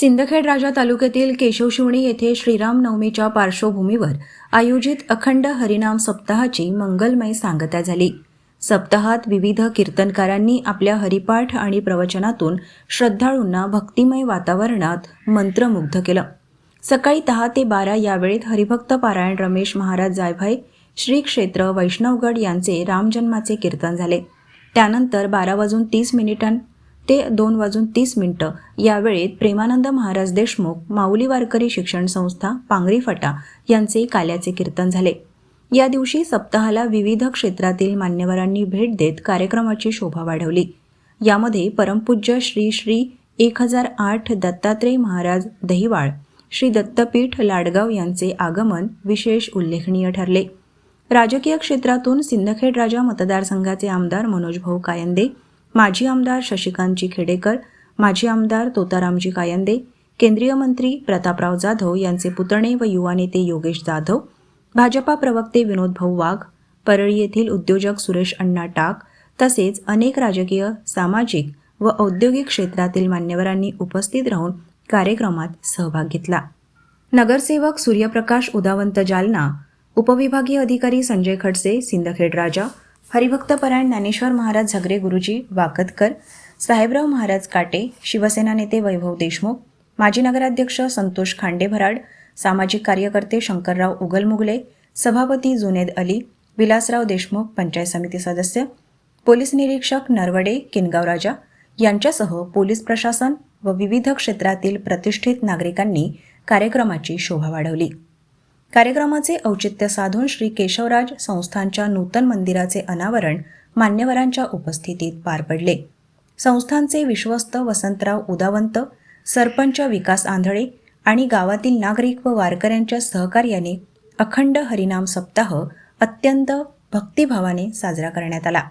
सिंदखेड राजा तालुक्यातील केशवशिवणी येथे श्रीराम नवमीच्या पार्श्वभूमीवर आयोजित अखंड हरिनाम सप्ताहाची मंगलमय सांगता झाली. सप्ताहात विविध कीर्तनकारांनी आपल्या हरिपाठ आणि प्रवचनातून श्रद्धाळूंना भक्तिमय वातावरणात मंत्रमुग्ध केलं. सकाळी दहा ते बारा या वेळेत हरिभक्त पारायण रमेश महाराज जायभाई श्री क्षेत्र वैष्णवगड यांचे रामजन्माचे कीर्तन झाले. त्यानंतर बारा वाजून तीस मिनिटां ते दोन वाजून तीस मिनिटं. या वेळेत प्रेमानंद महाराज देशमुख माऊली वारकरी शिक्षण संस्था पांगरी फटा यांचे काल्याचे कीर्तन झाले. या दिवशी सप्ताहाला विविध क्षेत्रातील मान्यवरांनी भेट देत कार्यक्रमाची शोभा वाढवली. यामध्ये परमपूज्य श्री श्री एक हजार आठ दत्तात्रेय महाराज दहिवाळ श्री दत्तपीठ लाडगाव यांचे आगमन विशेष उल्लेखनीय ठरले. राजकीय क्षेत्रातून सिंदखेड राजा मतदारसंघाचे आमदार मनोजभाऊ कायंदे माजी आमदार शशिकांतजी खेडेकर माजी आमदार तोतारामजी कायंदे केंद्रीय मंत्री प्रतापराव जाधव यांचे पुतणे व युवा नेते योगेश जाधव भाजपा प्रवक्ते विनोद भाऊ वाघ परळी येथील उद्योजक सुरेश अण्णा टाक तसेच अनेक राजकीय सामाजिक व औद्योगिक क्षेत्रातील मान्यवरांनी उपस्थित राहून कार्यक्रमात सहभाग घेतला. नगरसेवक सूर्यप्रकाश उदावंत जालना उपविभागीय अधिकारी संजय खडसे सिंदखेड राजा हरिभक्तपरायण ज्ञानेश्वर महाराज झगरे गुरुजी वाकतकर साहेबराव महाराज काटे शिवसेना नेते वैभव देशमुख माजी नगराध्यक्ष संतोष खांडे भराड सामाजिक कार्यकर्ते शंकरराव उगलमुगले सभापती जुनेद अली विलासराव देशमुख पंचायत समिती सदस्य पोलीस निरीक्षक नरवडे किनगाव राजा यांच्यासह पोलीस प्रशासन व विविध क्षेत्रातील प्रतिष्ठित नागरिकांनी कार्यक्रमाची शोभा वाढवली. कार्यक्रमाचे औचित्य साधून श्री केशवराज संस्थांच्या नूतन मंदिराचे अनावरण मान्यवरांच्या उपस्थितीत पार पडले. संस्थांचे विश्वस्त वसंतराव उदावंत सरपंच विकास आंधळे आणि गावातील नागरिक व वारकऱ्यांच्या सहकार्याने अखंड हरिनाम सप्ताह अत्यंत भक्तिभावाने साजरा करण्यात आला.